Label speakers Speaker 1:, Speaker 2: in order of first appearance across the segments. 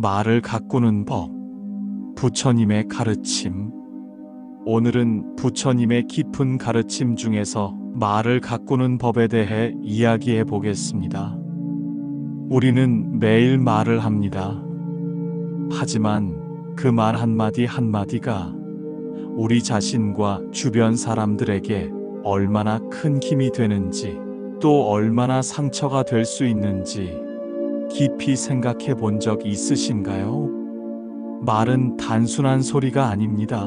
Speaker 1: 말을 가꾸는 법. 부처님의 가르침. 오늘은 부처님의 깊은 가르침 중에서 말을 가꾸는 법에 대해 이야기해 보겠습니다. 우리는 매일 말을 합니다. 하지만 그 말 한마디 한마디가 우리 자신과 주변 사람들에게 얼마나 큰 힘이 되는지 또 얼마나 상처가 될 수 있는지 깊이 생각해 본 적 있으신가요? 말은 단순한 소리가 아닙니다.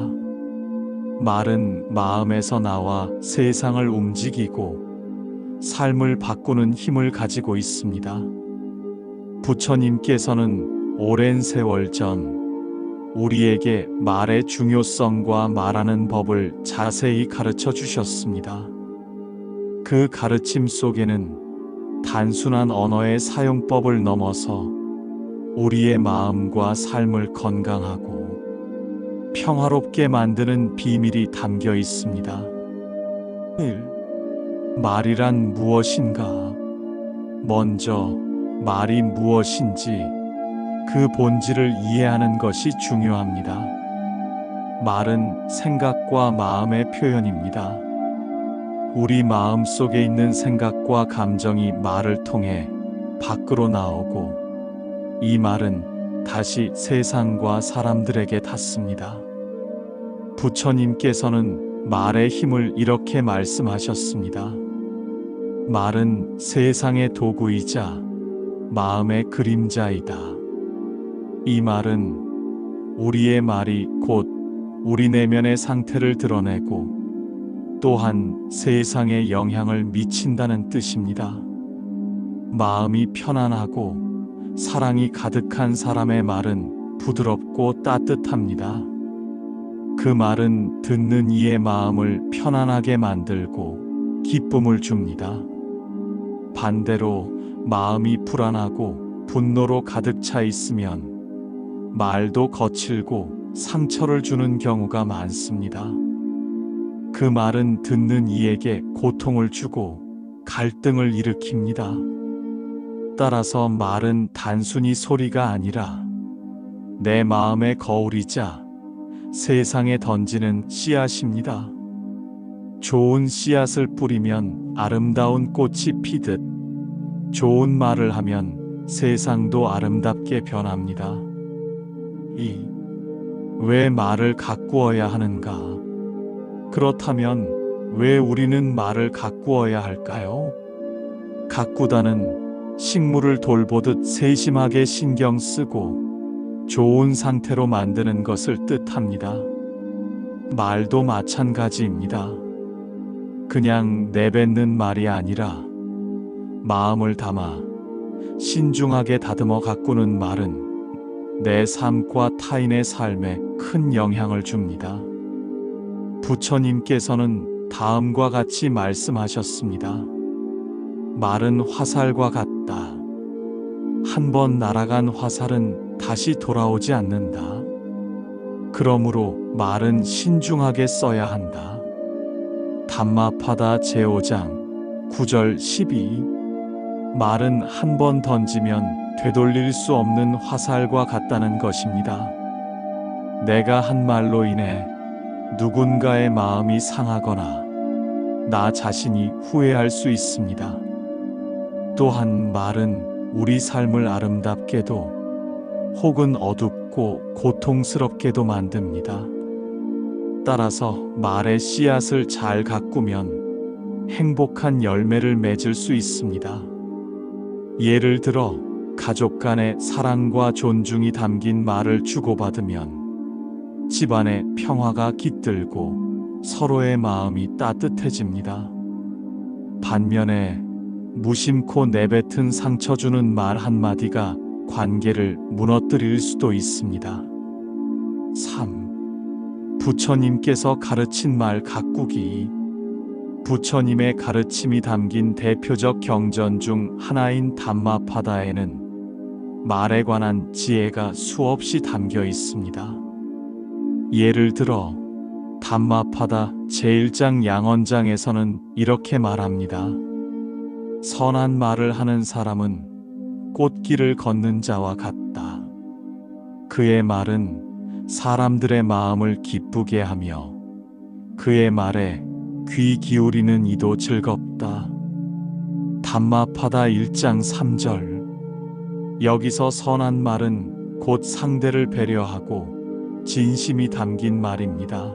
Speaker 1: 말은 마음에서 나와 세상을 움직이고 삶을 바꾸는 힘을 가지고 있습니다. 부처님께서는 오랜 세월 전 우리에게 말의 중요성과 말하는 법을 자세히 가르쳐 주셨습니다. 그 가르침 속에는 단순한 언어의 사용법을 넘어서 우리의 마음과 삶을 건강하고 평화롭게 만드는 비밀이 담겨 있습니다. 1. 말이란 무엇인가? 먼저 말이 무엇인지 그 본질을 이해하는 것이 중요합니다. 말은 생각과 마음의 표현입니다. 우리 마음 속에 있는 생각과 감정이 말을 통해 밖으로 나오고 이 말은 다시 세상과 사람들에게 닿습니다. 부처님께서는 말의 힘을 이렇게 말씀하셨습니다. 말은 세상의 도구이자 마음의 그림자이다. 이 말은 우리의 말이 곧 우리 내면의 상태를 드러내고 또한 세상에 영향을 미친다는 뜻입니다. 마음이 편안하고 사랑이 가득한 사람의 말은 부드럽고 따뜻합니다. 그 말은 듣는 이의 마음을 편안하게 만들고 기쁨을 줍니다. 반대로 마음이 불안하고 분노로 가득 차 있으면 말도 거칠고 상처를 주는 경우가 많습니다. 그 말은 듣는 이에게 고통을 주고 갈등을 일으킵니다. 따라서 말은 단순히 소리가 아니라 내 마음의 거울이자 세상에 던지는 씨앗입니다. 좋은 씨앗을 뿌리면 아름다운 꽃이 피듯 좋은 말을 하면 세상도 아름답게 변합니다. 2. 왜 말을 가꾸어야 하는가? 그렇다면 왜 우리는 말을 가꾸어야 할까요? 가꾸다는 식물을 돌보듯 세심하게 신경 쓰고 좋은 상태로 만드는 것을 뜻합니다. 말도 마찬가지입니다. 그냥 내뱉는 말이 아니라 마음을 담아 신중하게 다듬어 가꾸는 말은 내 삶과 타인의 삶에 큰 영향을 줍니다. 부처님께서는 다음과 같이 말씀하셨습니다. 말은 화살과 같다. 한 번 날아간 화살은 다시 돌아오지 않는다. 그러므로 말은 신중하게 써야 한다. 담마파다 제5장 9절 12 말은 한 번 던지면 되돌릴 수 없는 화살과 같다는 것입니다. 내가 한 말로 인해 누군가의 마음이 상하거나 나 자신이 후회할 수 있습니다. 또한 말은 우리 삶을 아름답게도 혹은 어둡고 고통스럽게도 만듭니다. 따라서 말의 씨앗을 잘 가꾸면 행복한 열매를 맺을 수 있습니다. 예를 들어 가족 간의 사랑과 존중이 담긴 말을 주고받으면 집안의 평화가 깃들고 서로의 마음이 따뜻해집니다. 반면에 무심코 내뱉은 상처 주는 말 한마디가 관계를 무너뜨릴 수도 있습니다. 3. 부처님께서 가르친 말 가꾸기. 부처님의 가르침이 담긴 대표적 경전 중 하나인 담마파다에는 말에 관한 지혜가 수없이 담겨 있습니다. 예를 들어 담마파다 제1장 양언장에서는 이렇게 말합니다. 선한 말을 하는 사람은 꽃길을 걷는 자와 같다. 그의 말은 사람들의 마음을 기쁘게 하며 그의 말에 귀 기울이는 이도 즐겁다. 담마파다 1장 3절 여기서 선한 말은 곧 상대를 배려하고 진심이 담긴 말입니다.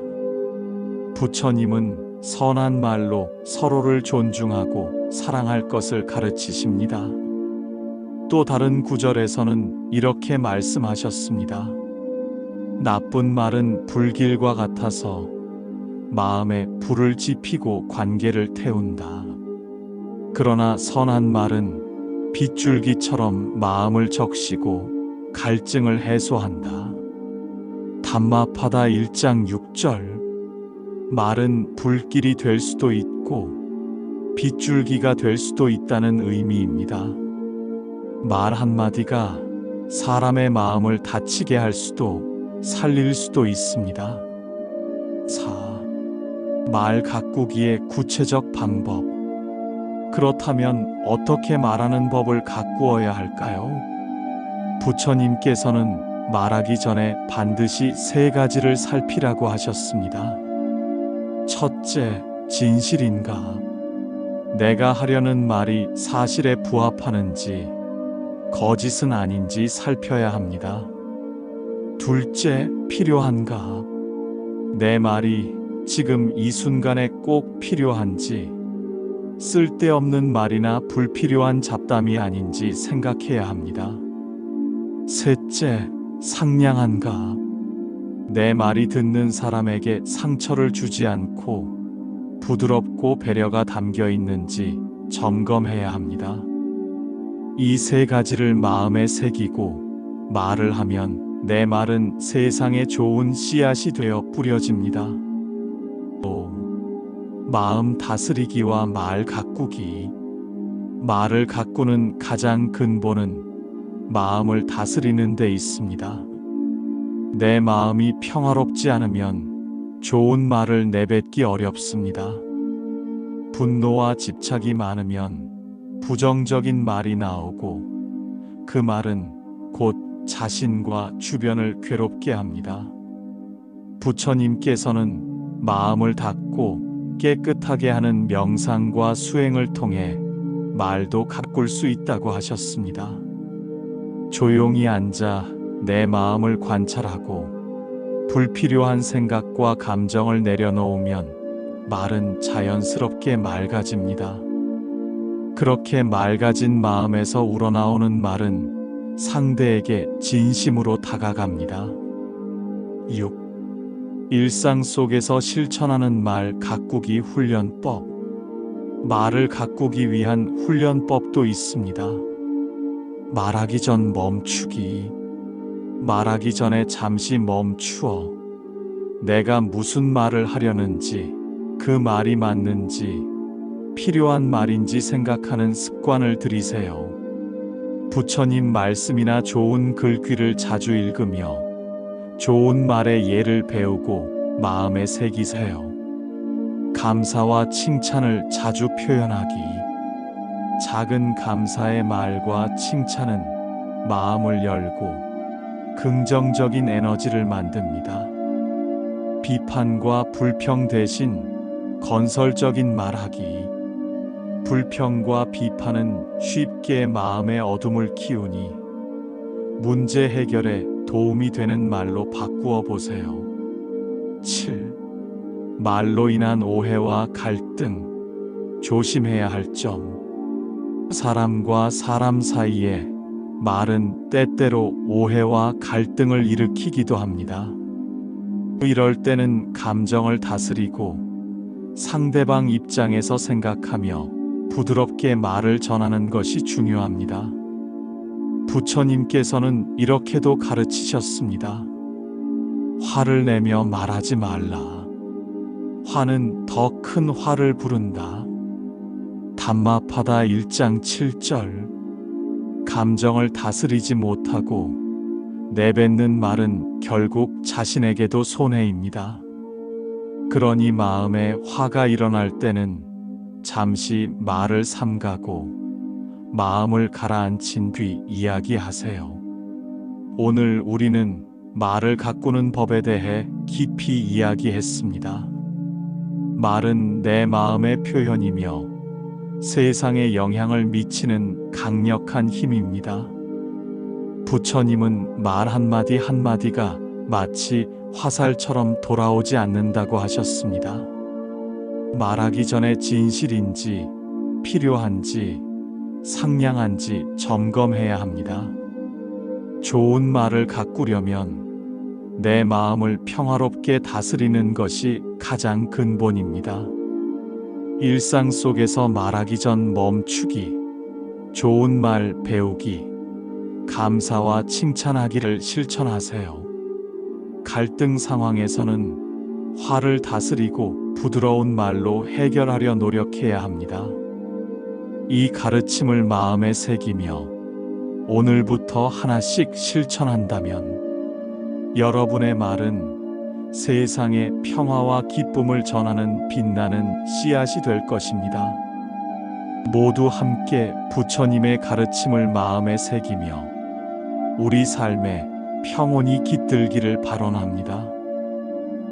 Speaker 1: 부처님은 선한 말로 서로를 존중하고 사랑할 것을 가르치십니다. 또 다른 구절에서는 이렇게 말씀하셨습니다. 나쁜 말은 불길과 같아서 마음에 불을 지피고 관계를 태운다. 그러나 선한 말은 빗줄기처럼 마음을 적시고 갈증을 해소한다. 담마파다 1장 6절 말은 불길이 될 수도 있고 빗줄기가 될 수도 있다는 의미입니다. 말 한마디가 사람의 마음을 다치게 할 수도 살릴 수도 있습니다. 4. 말 가꾸기의 구체적 방법. 그렇다면 어떻게 말하는 법을 가꾸어야 할까요? 부처님께서는 말하기 전에 반드시 세 가지를 살피라고 하셨습니다. 첫째, 진실인가? 내가 하려는 말이 사실에 부합하는지, 거짓은 아닌지 살펴야 합니다. 둘째, 필요한가? 내 말이 지금 이 순간에 꼭 필요한지, 쓸데없는 말이나 불필요한 잡담이 아닌지 생각해야 합니다. 셋째, 상냥한가? 내 말이 듣는 사람에게 상처를 주지 않고 부드럽고 배려가 담겨 있는지 점검해야 합니다. 이 세 가지를 마음에 새기고 말을 하면 내 말은 세상에 좋은 씨앗이 되어 뿌려집니다. 또 마음 다스리기와 말 가꾸기. 말을 가꾸는 가장 근본은 마음을 다스리는 데 있습니다. 내 마음이 평화롭지 않으면 좋은 말을 내뱉기 어렵습니다. 분노와 집착이 많으면 부정적인 말이 나오고 그 말은 곧 자신과 주변을 괴롭게 합니다. 부처님께서는 마음을 닫고 깨끗하게 하는 명상과 수행을 통해 말도 가꿀 수 있다고 하셨습니다. 조용히 앉아 내 마음을 관찰하고 불필요한 생각과 감정을 내려놓으면 말은 자연스럽게 맑아집니다. 그렇게 맑아진 마음에서 우러나오는 말은 상대에게 진심으로 다가갑니다. 6. 일상 속에서 실천하는 말 가꾸기 훈련법. 말을 가꾸기 위한 훈련법도 있습니다. 말하기 전 멈추기. 말하기 전에 잠시 멈추어 내가 무슨 말을 하려는지, 그 말이 맞는지, 필요한 말인지 생각하는 습관을 들이세요. 부처님 말씀이나 좋은 글귀를 자주 읽으며 좋은 말의 예를 배우고 마음에 새기세요. 감사와 칭찬을 자주 표현하기. 작은 감사의 말과 칭찬은 마음을 열고 긍정적인 에너지를 만듭니다. 비판과 불평 대신 건설적인 말하기. 불평과 비판은 쉽게 마음의 어둠을 키우니 문제 해결에 도움이 되는 말로 바꾸어 보세요. 7. 말로 인한 오해와 갈등. 조심해야 할 점. 사람과 사람 사이에 말은 때때로 오해와 갈등을 일으키기도 합니다. 이럴 때는 감정을 다스리고 상대방 입장에서 생각하며 부드럽게 말을 전하는 것이 중요합니다. 부처님께서는 이렇게도 가르치셨습니다. 화를 내며 말하지 말라. 화는 더 큰 화를 부른다. 담마파다 1장 7절. 감정을 다스리지 못하고 내뱉는 말은 결국 자신에게도 손해입니다. 그러니 마음에 화가 일어날 때는 잠시 말을 삼가고 마음을 가라앉힌 뒤 이야기하세요. 오늘 우리는 말을 가꾸는 법에 대해 깊이 이야기했습니다. 말은 내 마음의 표현이며 세상에 영향을 미치는 강력한 힘입니다. 부처님은 말 한마디 한마디가 마치 화살처럼 돌아오지 않는다고 하셨습니다. 말하기 전에 진실인지 필요한지 상냥한지 점검해야 합니다. 좋은 말을 가꾸려면 내 마음을 평화롭게 다스리는 것이 가장 근본입니다. 일상 속에서 말하기 전 멈추기, 좋은 말 배우기, 감사와 칭찬하기를 실천하세요. 갈등 상황에서는 화를 다스리고 부드러운 말로 해결하려 노력해야 합니다. 이 가르침을 마음에 새기며 오늘부터 하나씩 실천한다면 여러분의 말은 세상에 평화와 기쁨을 전하는 빛나는 씨앗이 될 것입니다. 모두 함께 부처님의 가르침을 마음에 새기며 우리 삶에 평온이 깃들기를 발언합니다.